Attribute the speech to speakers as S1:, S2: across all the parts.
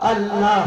S1: अलॻ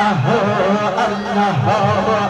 S1: الله الله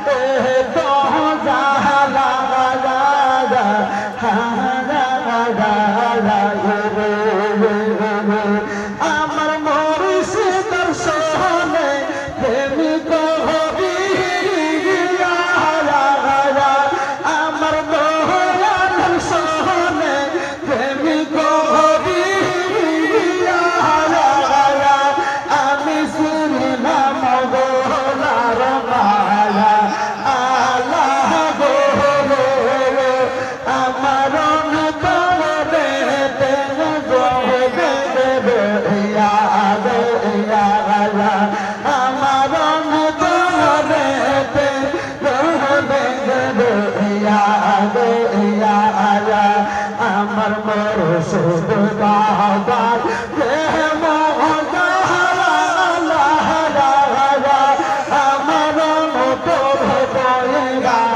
S1: আমার মরসুদ বাবা আমার মতো ভয়